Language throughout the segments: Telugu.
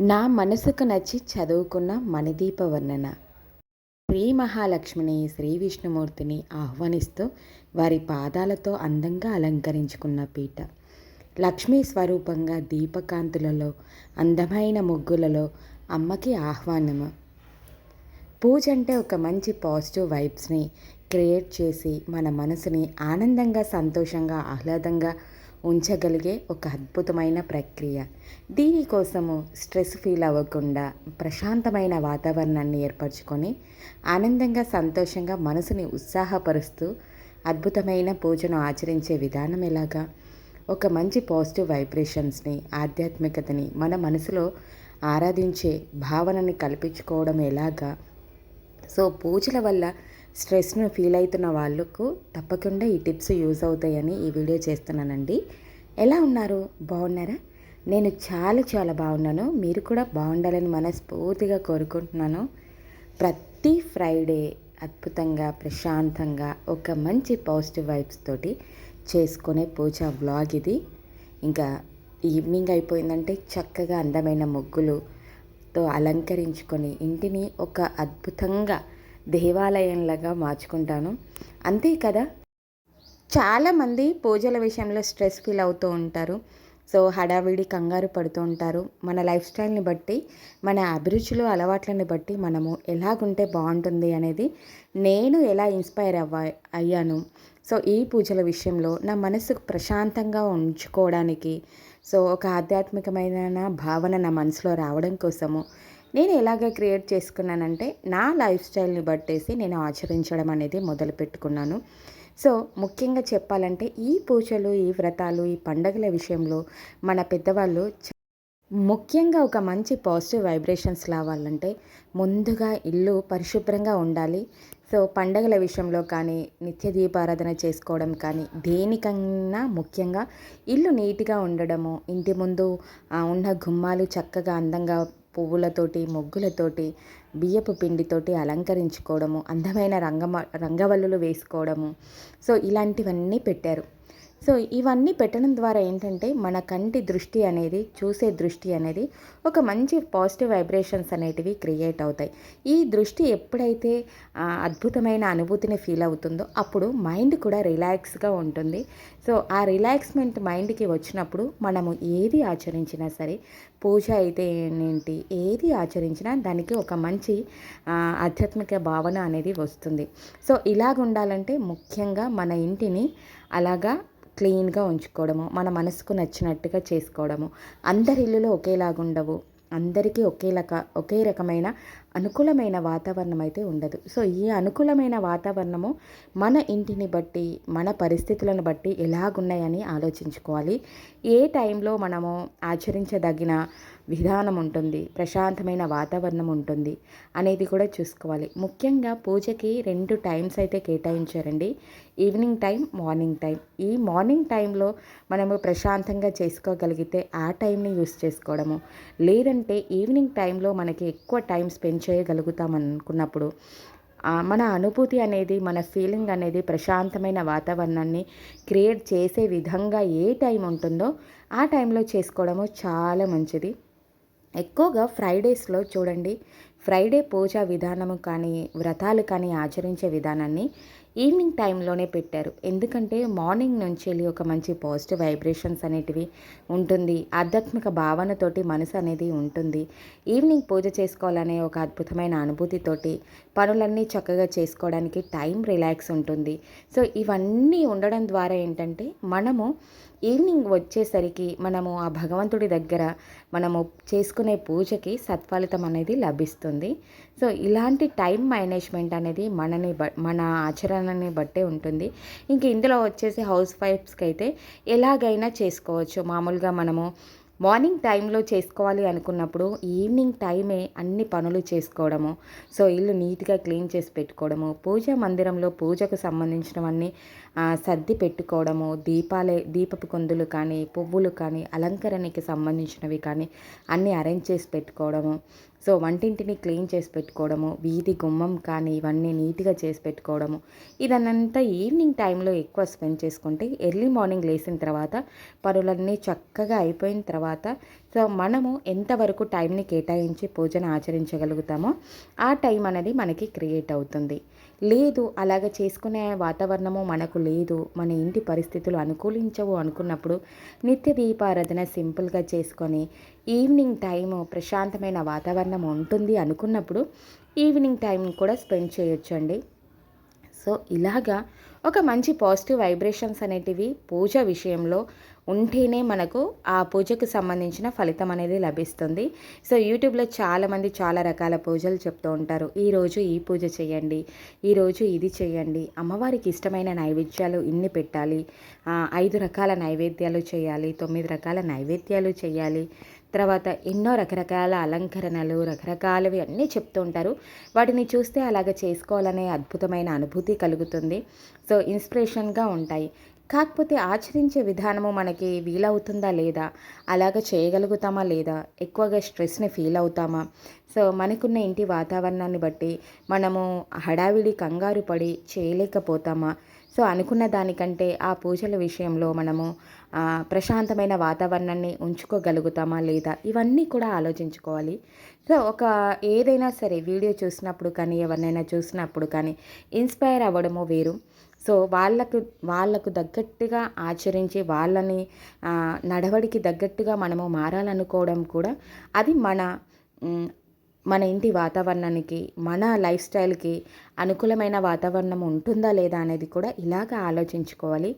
నా మనసుకు నచ్చి చదువుకున్న మణిదీప వర్ణన శ్రీ మహాలక్ష్మిని శ్రీ విష్ణుమూర్తిని ఆహ్వానిస్తూ వారి పాదాలతో అందంగా అలంకరించుకున్న పీట. లక్ష్మీ స్వరూపంగా దీపకాంతులలో అందమైన ముగ్గులలో అమ్మకి ఆహ్వానము. పూజ అంటే ఒక మంచి పాజిటివ్ వైబ్స్ని క్రియేట్ చేసి మన మనసుని ఆనందంగా సంతోషంగా ఆహ్లాదంగా ఉంచగలిగే ఒక అద్భుతమైన ప్రక్రియ. దీనికోసము స్ట్రెస్ ఫీల్ అవ్వకుండా ప్రశాంతమైన వాతావరణాన్ని ఏర్పరచుకొని ఆనందంగా సంతోషంగా మనసుని ఉత్సాహపరుస్తూ అద్భుతమైన పూజను ఆచరించే విధానం ఎలాగా? ఒక మంచి పాజిటివ్ వైబ్రేషన్స్ని ఆధ్యాత్మికతని మన మనసులో ఆరాధించే భావనని కల్పించుకోవడం ఎలాగా? సో పూజల వల్ల స్ట్రెస్ను ఫీల్ అవుతున్న వాళ్ళకు తప్పకుండా ఈ టిప్స్ యూజ్ అవుతాయని ఈ వీడియో చేస్తున్నానండి. ఎలా ఉన్నారు? బాగున్నారా? నేను చాలా చాలా బాగున్నాను. మీరు కూడా బాగుండాలని మనస్ఫూర్తిగా కోరుకుంటున్నాను. ప్రతి ఫ్రైడే అద్భుతంగా ప్రశాంతంగా ఒక మంచి పాజిటివ్ వైబ్స్ తోటి చేసుకునే పూజ వ్లాగ్ ఇది. ఇంకా ఈవినింగ్ అయిపోయిందంటే చక్కగా అందమైన ముగ్గులుతో అలంకరించుకొని ఇంటిని ఒక అద్భుతంగా దేవాలయంలాగా మార్చుకుంటాను. అంతే కదా? చాలామంది పూజల విషయంలో స్ట్రెస్ ఫీల్ అవుతూ ఉంటారు. సో హడావిడి కంగారు పడుతూ ఉంటారు. మన లైఫ్ స్టైల్ని బట్టి మన అభిరుచులు అలవాట్లని బట్టి మనము ఎలాగుంటే బాగుంటుంది అనేది నేను ఎలా ఇన్స్పైర్ అవ్వ అయ్యాను. సో ఈ పూజల విషయంలో నా మనసుకు ప్రశాంతంగా ఉంచుకోవడానికి సో ఒక ఆధ్యాత్మికమైన భావన నా మనసులో రావడం కోసము నేను ఎలాగ క్రియేట్ చేసుకున్నానంటే నా లైఫ్ స్టైల్ని బట్టేసి నేను ఆచరించడం అనేది మొదలు పెట్టుకున్నాను. సో ముఖ్యంగా చెప్పాలంటే ఈ పూజలు ఈ వ్రతాలు ఈ పండగల విషయంలో మన పెద్దవాళ్ళు ముఖ్యంగా ఒక మంచి పాజిటివ్ వైబ్రేషన్స్ రావాలంటే ముందుగా ఇల్లు పరిశుభ్రంగా ఉండాలి. సో పండగల విషయంలో కానీ నిత్య దీపారాధన చేసుకోవడం కానీ దేనికన్నా ముఖ్యంగా ఇల్లు నీట్గా ఉండడము ఇంటి ముందు ఉన్న గుమ్మాలు చక్కగా అందంగా పువ్వులతోటి ముగ్గులతోటి బియ్యపు పిండితోటి అలంకరించుకోవడము అందమైన రంగమ రంగవల్లులు వేసుకోవడము. సో ఇలాంటివన్నీ పెట్టారు. సో ఇవన్నీ పెట్టడం ద్వారా ఏంటంటే మన కంటి దృష్టి అనేది చూసే దృష్టి అనేది ఒక మంచి పాజిటివ్ వైబ్రేషన్స్ అనేటివి క్రియేట్ అవుతాయి. ఈ దృష్టి ఎప్పుడైతే అద్భుతమైన అనుభూతిని ఫీల్ అవుతుందో అప్పుడు మైండ్ కూడా రిలాక్స్గా ఉంటుంది. సో ఆ రిలాక్స్మెంట్ మైండ్కి వచ్చినప్పుడు మనము ఏది ఆచరించినా సరే పూజ అయితే ఏంటి ఏది ఆచరించినా దానికి ఒక మంచి ఆధ్యాత్మిక భావన అనేది వస్తుంది. సో ఇలాగ ఉండాలంటే ముఖ్యంగా మన ఇంటిని అలాగా క్లీన్గా ఉంచుకోవడము మన మనసుకు నచ్చినట్టుగా చేసుకోవడము. అందరి ఇల్లులు ఒకేలాగా ఉండవు అందరికీ ఒకే రక ఒకే రకమైన అనుకూలమైన వాతావరణం అయితే ఉండదు. సో ఈ అనుకూలమైన వాతావరణము మన ఇంటిని బట్టి మన పరిస్థితులను బట్టి ఎలాగున్నాయని ఆలోచించుకోవాలి. ఏ టైంలో మనము ఆచరించదగిన విధానం ఉంటుంది ప్రశాంతమైన వాతావరణం ఉంటుంది అనేది కూడా చూసుకోవాలి. ముఖ్యంగా పూజకి రెండు టైమ్స్ అయితే కేటాయించారండి. ఈవినింగ్ టైం మార్నింగ్ టైం ఈ మార్నింగ్ టైంలో మనము ప్రశాంతంగా చేసుకోగలిగితే ఆ టైంని యూస్ చేసుకోవడము. లేదంటే ఈవినింగ్ టైంలో మనకి ఎక్కువ టైం స్పెండ్ చేయగలుగుతాం అనుకున్నప్పుడు మన అనుభూతి అనేది మన ఫీలింగ్ అనేది ప్రశాంతమైన వాతావరణాన్ని క్రియేట్ చేసే విధంగా ఏ టైం ఉంటుందో ఆ టైంలో చేసుకోవడము చాలా మంచిది. ఎక్కువగా ఫ్రైడేస్లో చూడండి. ఫ్రైడే పూజ విధానము కానీ వ్రతాలు కానీ ఆచరించే విధానాన్ని ఈవినింగ్ టైంలోనే పెట్టారు. ఎందుకంటే మార్నింగ్ నుంచి వెళ్ళి ఒక మంచి పాజిటివ్ వైబ్రేషన్స్ అనేటివి ఉంటుంది. ఆధ్యాత్మిక భావనతోటి మనసు అనేది ఉంటుంది. ఈవినింగ్ పూజ చేసుకోవాలనే ఒక అద్భుతమైన అనుభూతితోటి పనులన్నీ చక్కగా చేసుకోవడానికి టైం రిలాక్స్ ఉంటుంది. సో ఇవన్నీ ఉండడం ద్వారా ఏంటంటే మనము ఈవినింగ్ వచ్చేసరికి మనము ఆ భగవంతుడి దగ్గర మనము చేసుకునే పూజకి సత్ఫలితం అనేది లభిస్తుంది. సో ఇలాంటి టైం మేనేజ్మెంట్ అనేది మనని బ మన ఆచరణని బట్టే ఉంటుంది. ఇంక ఇందులో వచ్చేసి హౌస్ వైఫ్స్కి అయితే ఎలాగైనా చేసుకోవచ్చు. మామూలుగా మనము మార్నింగ్ టైంలో చేసుకోవాలి అనుకున్నప్పుడు ఈవినింగ్ టైమే అన్ని పనులు చేసుకోవడము. సో ఇల్లు నీట్గా క్లీన్ చేసి పెట్టుకోవడము. పూజా మందిరంలో పూజకు సంబంధించినవన్నీ సర్ది పెట్టుకోవడము. దీపాలే దీపపు కొందులు కానీ పువ్వులు కానీ అలంకరణకి సంబంధించినవి కానీ అన్నీ అరేంజ్ చేసి పెట్టుకోవడము. సో వంటింటిని క్లీన్ చేసి పెట్టుకోవడము వీధి గుమ్మం కానీ ఇవన్నీ నీట్గా చేసి పెట్టుకోవడము. ఇదన్నంతా ఈవినింగ్ టైంలో ఎక్కువ స్పెండ్ చేసుకుంటే ఎర్లీ మార్నింగ్ లేచిన తర్వాత పనులన్నీ చక్కగా అయిపోయిన తర్వాత సో మనము ఎంతవరకు టైంని కేటాయించి పూజను ఆచరించగలుగుతామో ఆ టైం అనేది మనకి క్రియేట్ అవుతుంది. లేదు అలాగ చేసుకునే వాతావరణము మనకు లేదు మన ఇంటి పరిస్థితులు అనుకూలించవు అనుకున్నప్పుడు నిత్య దీపారాధన సింపుల్గా చేసుకొని ఈవినింగ్ టైము ప్రశాంతమైన వాతావరణం ఉంటుంది అనుకున్నప్పుడు ఈవినింగ్ టైం కూడా స్పెండ్ చేయొచ్చండి. సో ఇలాగా ఒక మంచి పాజిటివ్ వైబ్రేషన్స్ అనేటివి పూజ విషయంలో ఉంటేనే మనకు ఆ పూజకు సంబంధించిన ఫలితం అనేది లభిస్తుంది. సో యూట్యూబ్లో చాలామంది చాలా రకాల పూజలు చెప్తూ ఉంటారు. ఈరోజు ఈ పూజ చేయండి ఈరోజు ఇది చేయండి. అమ్మవారికి ఇష్టమైన నైవేద్యాలు ఇన్ని పెట్టాలి. ఐదు రకాల నైవేద్యాలు చేయాలి తొమ్మిది రకాల నైవేద్యాలు చేయాలి. తర్వాత ఎన్నో రకరకాల అలంకరణలు రకరకాలవి అన్నీ చెప్తూ ఉంటారు. వాటిని చూస్తే అలాగ చేసుకోవాలనే అద్భుతమైన అనుభూతి కలుగుతుంది. సో ఇన్స్పిరేషన్గా ఉంటాయి. కాకపోతే ఆచరించే విధానము మనకి వీలవుతుందా లేదా? అలాగ చేయగలుగుతామా లేదా? ఎక్కువగా స్ట్రెస్ని ఫీల్ అవుతామా సో మనకున్న ఇంటి వాతావరణాన్ని బట్టి మనము హడావిడి కంగారు పడి చేయలేకపోతామా? సో అనుకున్న దానికంటే ఆ పూజల విషయంలో మనము ప్రశాంతమైన వాతావరణాన్ని ఉంచుకోగలుగుతామా లేదా? ఇవన్నీ కూడా ఆలోచించుకోవాలి. సో ఒక ఏదైనా సరే వీడియో చూసినప్పుడు కానీ ఎవరినైనా చూసినప్పుడు కానీ ఇన్స్పైర్ అవ్వడము వేరు. సో వాళ్ళకు వాళ్ళకు తగ్గట్టుగా ఆచరించి వాళ్ళని నడవడికి తగ్గట్టుగా మనము మారాలనుకోవడం కూడా అది మన మన ఇంటి వాతావరణానికి మన లైఫ్ స్టైల్కి అనుకూలమైన వాతావరణం ఉంటుందా లేదా అనేది కూడా ఇలాగ ఆలోచించుకోవాలి.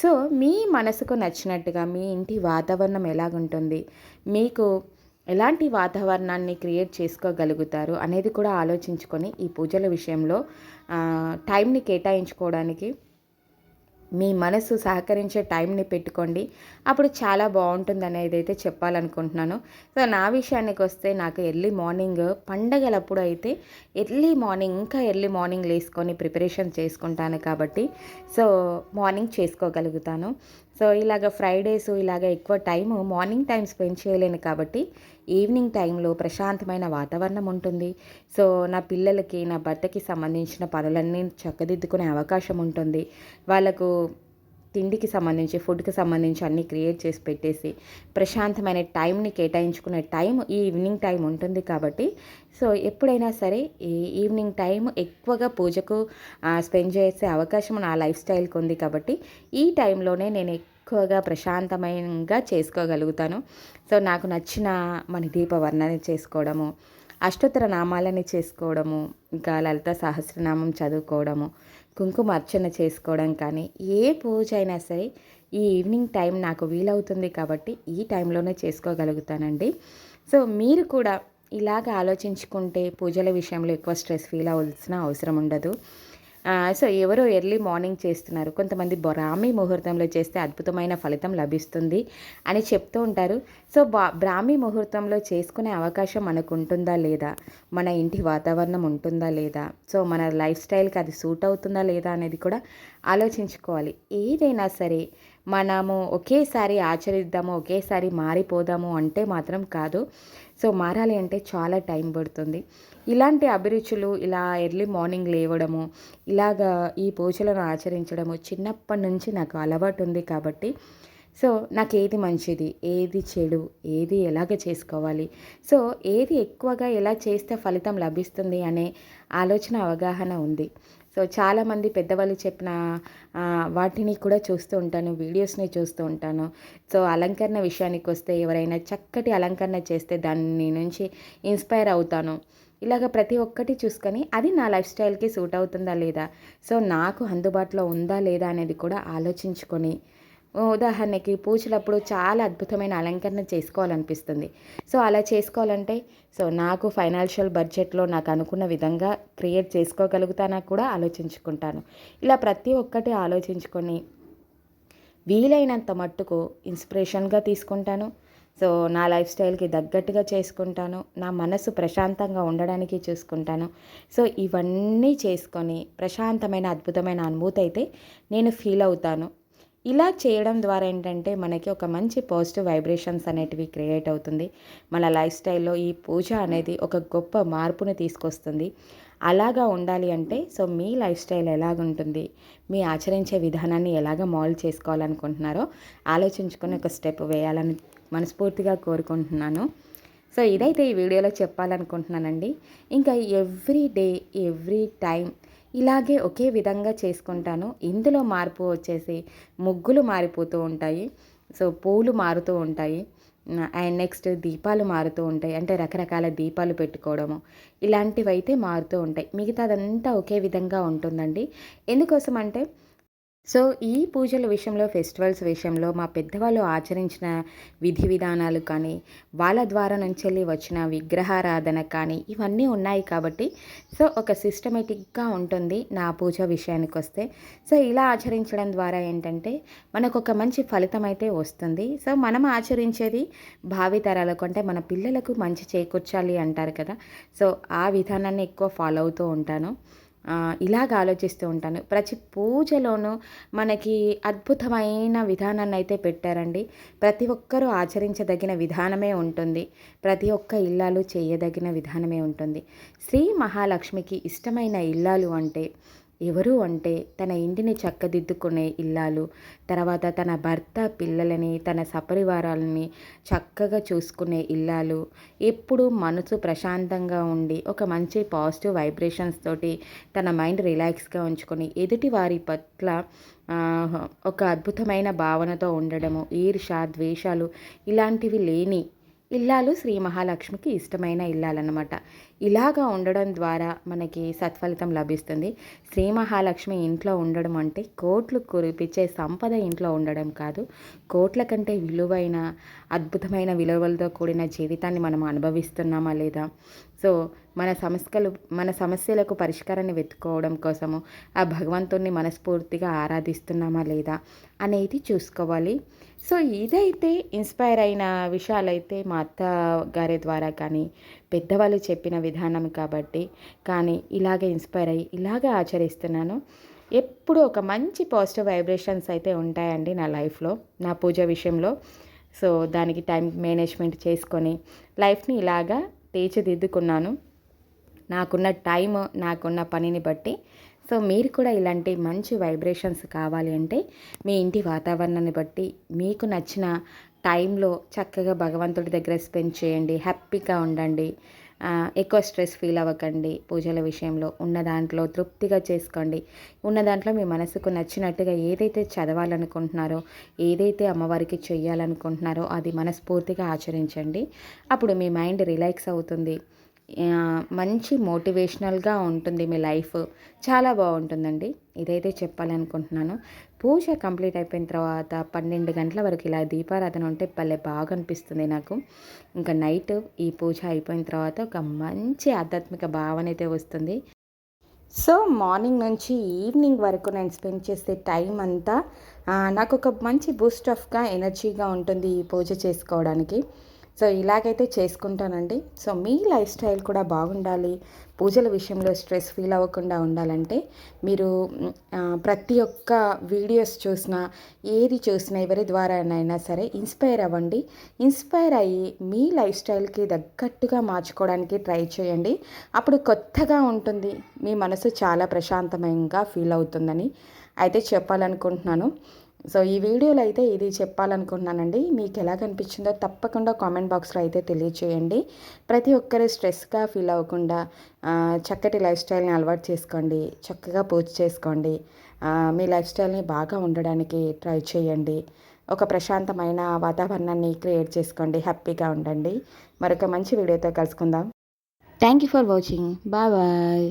సో మీ మనసుకు నచ్చినట్టుగా మీ ఇంటి వాతావరణం ఎలాగుంటుంది? మీకు ఎలాంటి వాతావరణాన్ని క్రియేట్ చేసుకోగలుగుతారు అనేది కూడా ఆలోచించుకొని ఈ పూజల విషయంలో టైంని కేటాయించుకోవడానికి మీ మనసు సహకరించే టైంని పెట్టుకోండి. అప్పుడు చాలా బాగుంటుంది అనేది అయితే చెప్పాలనుకుంటున్నాను. సో నా విషయానికి వస్తే నాకు ఎర్లీ మార్నింగ్ పండగలప్పుడు అయితే ఎర్లీ మార్నింగ్ ఇంకా ఎర్లీ మార్నింగ్ లేసుకొని ప్రిపరేషన్ చేసుకుంటాను కాబట్టి సో మార్నింగ్ చేసుకోగలుగుతాను. సో ఇలాగ ఫ్రైడేస్ ఇలాగ ఎక్కువ టైం మార్నింగ్ టైం స్పెండ్ చేయలేను కాబట్టి ఈవినింగ్ టైంలో ప్రశాంతమైన వాతావరణం ఉంటుంది. సో నా పిల్లలకి నా భర్తకి సంబంధించిన పనులన్నీ చక్కదిద్దుకునే అవకాశం ఉంటుంది. వాళ్ళకు తిండికి సంబంధించి ఫుడ్కి సంబంధించి అన్నీ క్రియేట్ చేసి పెట్టేసి ప్రశాంతమైన టైంని కేటాయించుకునే టైం ఈ ఈవినింగ్ టైం ఉంటుంది కాబట్టి. సో ఎప్పుడైనా సరే ఈ ఈవినింగ్ టైం ఎక్కువగా పూజకు స్పెండ్ చేసే అవకాశం నా లైఫ్ స్టైల్కి ఉంది కాబట్టి ఈ టైంలోనే నేను ఎక్కువగా ప్రశాంతమైనగా చేసుకోగలుగుతాను. సో నాకు నచ్చిన మన దీపవర్ణని చేసుకోవడము అష్టోత్తర నామాలని చేసుకోవడము ఇంకా లలిత సహస్రనామం చదువుకోవడము కుంకుమ అర్చన చేసుకోవడం కానీ ఏ పూజ అయినా సరే ఈ ఈవినింగ్ టైం నాకు వీలవుతుంది కాబట్టి ఈ టైంలోనే చేసుకోగలుగుతానండి. సో మీరు కూడా ఇలాగ ఆలోచించుకుంటే పూజల విషయంలో ఎక్కువ స్ట్రెస్ ఫీల్ అవ్వాల్సిన అవసరం ఉండదు. సో ఎవరో ఎర్లీ మార్నింగ్ చేస్తున్నారు. కొంతమంది బ్రాహ్మీ ముహూర్తంలో చేస్తే అద్భుతమైన ఫలితం లభిస్తుంది అని చెప్తూ ఉంటారు. సో బా బ్రాహ్మీ ముహూర్తంలో చేసుకునే అవకాశం మనకు ఉంటుందా లేదా? మన ఇంటి వాతావరణం ఉంటుందా లేదా? సో మన లైఫ్ స్టైల్కి అది సూట్ అవుతుందా లేదా అనేది కూడా ఆలోచించుకోవాలి. ఏదైనా సరే మనము ఒకేసారి ఆచరిద్దాము ఒకేసారి మారిపోదాము అంటే మాత్రం కాదు. సో మారాలి అంటే చాలా టైం పడుతుంది. ఇలాంటి అభిరుచులు ఇలా ఎర్లీ మార్నింగ్ లేవడము ఇలాగా ఈ పూజలను ఆచరించడము చిన్నప్పటి నుంచి నాకు అలవాటు ఉంది కాబట్టి సో నాకు ఏది మంచిది ఏది చెడు ఏది ఎలాగ చేసుకోవాలి? సో ఏది ఎక్కువగా ఎలా చేస్తే ఫలితం లభిస్తుంది అనే ఆలోచన అవగాహన ఉంది. సో చాలామంది పెద్దవాళ్ళు చెప్పిన వాటిని కూడా చూస్తూ ఉంటాను వీడియోస్ని చూస్తూ ఉంటాను. సో అలంకరణ విషయానికి వస్తే ఎవరైనా చక్కటి అలంకరణ చేస్తే దాని నుంచి ఇన్స్పైర్ అవుతాను. ఇలాగ ప్రతి ఒక్కటి చూసుకొని అది నా లైఫ్ స్టైల్కి సూట్ అవుతుందా లేదా? సో నాకు అందుబాటులో ఉందా లేదా అనేది కూడా ఆలోచించుకొని ఉదాహరణకి పూజలప్పుడు చాలా అద్భుతమైన అలంకరణ చేసుకోవాలనిపిస్తుంది. సో అలా చేసుకోవాలంటే సో నాకు ఫైనాన్షియల్ బడ్జెట్లో నాకు అనుకున్న విధంగా క్రియేట్ చేసుకోగలుగుతానా కూడా ఆలోచించుకుంటాను. ఇలా ప్రతి ఒక్కటి ఆలోచించుకొని వీలైనంత మట్టుకు ఇన్స్పిరేషన్గా తీసుకుంటాను. సో నా లైఫ్ స్టైల్కి తగ్గట్టుగా చేసుకుంటాను. నా మనసు ప్రశాంతంగా ఉండడానికి చూసుకుంటాను. సో ఇవన్నీ చేసుకొని ప్రశాంతమైన అద్భుతమైన అనుభూతి అయితే నేను ఫీల్ అవుతాను. ఇలా చేయడం ద్వారా ఏంటంటే మనకి ఒక మంచి పాజిటివ్ వైబ్రేషన్స్ అనేటివి క్రియేట్ అవుతుంది. మన లైఫ్ స్టైల్లో ఈ పూజ అనేది ఒక గొప్ప మార్పుని తీసుకొస్తుంది. అలాగా ఉండాలి అంటే సో మీ లైఫ్ స్టైల్ ఎలాగుంటుంది? మీ ఆచరించే విధానాన్ని ఎలాగ మోల్డ్ చేసుకోవాలనుకుంటున్నారో ఆలోచించుకొని ఒక స్టెప్ వేయాలని మనస్ఫూర్తిగా కోరుకుంటున్నాను. సో ఇదైతే ఈ వీడియోలో చెప్పాలనుకుంటున్నానండి. ఇంకా ఎవ్రీ డే ఎవ్రీ టైం ఇలాగే ఒకే విధంగా చేసుకుంటాను. ఇందులో మార్పు వచ్చేసి ముగ్గులు మారిపోతూ ఉంటాయి. సో పూలు మారుతూ ఉంటాయి. అండ్ నెక్స్ట్ దీపాలు మారుతూ ఉంటాయి. అంటే రకరకాల దీపాలు పెట్టుకోవడము. ఇలాంటివైతే మారుతూ ఉంటాయి. మిగతాదంతా ఒకే విధంగా ఉంటుందండి. ఎందుకోసం అంటే సో ఈ పూజల విషయంలో ఫెస్టివల్స్ విషయంలో మా పెద్దవాళ్ళు ఆచరించిన విధి విధానాలు కానీ వాళ్ళ ద్వారా నుంచి వచ్చిన విగ్రహారాధన కానీ ఇవన్నీ ఉన్నాయి కాబట్టి సో ఒక సిస్టమేటిక్గా ఉంటుంది నా పూజ విషయానికి వస్తే. సో ఇలా ఆచరించడం ద్వారా ఏంటంటే మనకు ఒక మంచి ఫలితం అయితే వస్తుంది. సో మనం ఆచరించేది భావితరాలకు అంటే మన పిల్లలకు మంచి చేకూర్చాలి అంటారు కదా. సో ఆ విధానాన్ని ఎక్కువ ఫాలో అవుతూ ఉంటాను. ఇలాగ ఆలోచిస్తూ ఉంటాను. ప్రతి పూజలోనూ మనకి అద్భుతమైన విధానాన్ని అయితే పెట్టారండి. ప్రతి ఒక్కరూ ఆచరించదగిన విధానమే ఉంటుంది. ప్రతి ఒక్క ఇల్లాలు చేయదగిన విధానమే ఉంటుంది. శ్రీ మహాలక్ష్మికి ఇష్టమైన ఇల్లాలు అంటే ఎవరు అంటే తన ఇంటిని చక్కదిద్దుకునే ఇల్లాలు తర్వాత తన భర్త పిల్లలని తన సపరివారాలని చక్కగా చూసుకునే ఇల్లాలు. ఎప్పుడు మనసు ప్రశాంతంగా ఉండి ఒక మంచి పాజిటివ్ వైబ్రేషన్స్ తోటి తన మైండ్ రిలాక్స్గా ఉంచుకొని ఎదుటి వారి పట్ల ఒక అద్భుతమైన భావనతో ఉండడము ఈర్ష ద్వేషాలు ఇలాంటివి లేని ఇల్లాలు శ్రీ మహాలక్ష్మికి ఇష్టమైన ఇల్లాలన్నమాట. ఇలాగా ఉండడం ద్వారా మనకి సత్ఫలితం లభిస్తుంది. శ్రీ మహాలక్ష్మి ఇంట్లో ఉండడం అంటే కోట్లు కురిపించే సంపద ఇంట్లో ఉండడం కాదు. కోట్ల కంటే విలువైన అద్భుతమైన విలువలతో కూడిన జీవితాన్ని మనం అనుభవిస్తున్నామా లేదా? సో మన సమస్యలు మన సమస్యలకు పరిష్కారాన్ని వెతుక్కోవడం కోసము ఆ భగవంతుణ్ణి మనస్ఫూర్తిగా ఆరాధిస్తున్నామా లేదా అనేది చూసుకోవాలి. సో ఇదైతే ఇన్స్పైర్ అయిన విషయాలైతే మా అత్త గారి ద్వారా కానీ పెద్దవాళ్ళు చెప్పిన విధానం కాబట్టి కానీ ఇలాగే ఇన్స్పైర్ అయ్యి ఇలాగే ఆచరిస్తున్నాను. ఎప్పుడు ఒక మంచి పాజిటివ్ వైబ్రేషన్స్ అయితే ఉంటాయండి నా లైఫ్లో నా పూజ విషయంలో. సో దానికి టైం మేనేజ్మెంట్ చేసుకొని లైఫ్ని ఇలాగా తీర్చిదిద్దుకున్నాను. నాకున్న టైం నాకున్న పనిని బట్టి. సో మీరు కూడా ఇలాంటి మంచి వైబ్రేషన్స్ కావాలి అంటే మీ ఇంటి వాతావరణాన్ని బట్టి మీకు నచ్చిన టైంలో చక్కగా భగవంతుడి దగ్గర స్పెండ్ చేయండి. హ్యాపీగా ఉండండి. ఎక్కువ స్ట్రెస్ ఫీల్ అవ్వకండి. పూజల విషయంలో ఉన్న దాంట్లో తృప్తిగా చేసుకోండి. ఉన్న దాంట్లో మీ మనసుకు నచ్చినట్టుగా ఏదైతే చదవాలనుకుంటున్నారో ఏదైతే అమ్మవారికి చెయ్యాలనుకుంటున్నారో అది మనస్ఫూర్తిగా ఆచరించండి. అప్పుడు మీ మైండ్ రిలాక్స్ అవుతుంది. మంచి మోటివేషనల్గా ఉంటుంది మీ లైఫ్. చాలా బాగుంటుందండి. ఇదైతే చెప్పాలనుకుంటున్నాను. పూజ కంప్లీట్ అయిపోయిన తర్వాత పన్నెండు గంటల వరకు ఇలా దీపారాధన ఉంటే భలే బాగా అనిపిస్తుంది నాకు. ఇంకా నైట్ ఈ పూజ అయిపోయిన తర్వాత ఒక మంచి ఆధ్యాత్మిక భావన అయితే వస్తుంది. సో మార్నింగ్ నుంచి ఈవినింగ్ వరకు నేను స్పెండ్ చేసే టైం అంతా నాకు ఒక మంచి బూస్ట్ ఆఫ్గా ఎనర్జీగా ఉంటుంది ఈ పూజ చేసుకోవడానికి. సో ఇలాగైతే చేసుకుంటానండి. సో మీ లైఫ్ స్టైల్ కూడా బాగుండాలి. పూజల విషయంలో స్ట్రెస్ ఫీల్ అవ్వకుండా ఉండాలంటే మీరు ప్రతి ఒక్క వీడియోస్ చూసినా ఏది చూసినా ఎవరి ద్వారానైనా సరే ఇన్స్పైర్ అవ్వండి. ఇన్స్పైర్ అయ్యి మీ లైఫ్ స్టైల్కి తగ్గట్టుగా మార్చుకోవడానికి ట్రై చేయండి. అప్పుడు కొత్తగా ఉంటుంది. మీ మనసు చాలా ప్రశాంతమంగా ఫీల్ అవుతుందని అయితే చెప్పాలనుకుంటున్నాను. సో ఈ వీడియోలో అయితే ఇది చెప్పాలనుకుంటున్నానండి. మీకు ఎలా కనిపించిందో తప్పకుండా కామెంట్ బాక్స్లో అయితే తెలియచేయండి. ప్రతి ఒక్కరు స్ట్రెస్గా ఫీల్ అవ్వకుండా చక్కటి లైఫ్ స్టైల్ని అలవాటు చేసుకోండి. చక్కగా పూజ చేసుకోండి. మీ లైఫ్ స్టైల్ని బాగా ఉండడానికి ట్రై చేయండి. ఒక ప్రశాంతమైన వాతావరణాన్ని క్రియేట్ చేసుకోండి. హ్యాపీగా ఉండండి. మరొక మంచి వీడియోతో కలుసుకుందాం. Thank you for watching. Bye bye.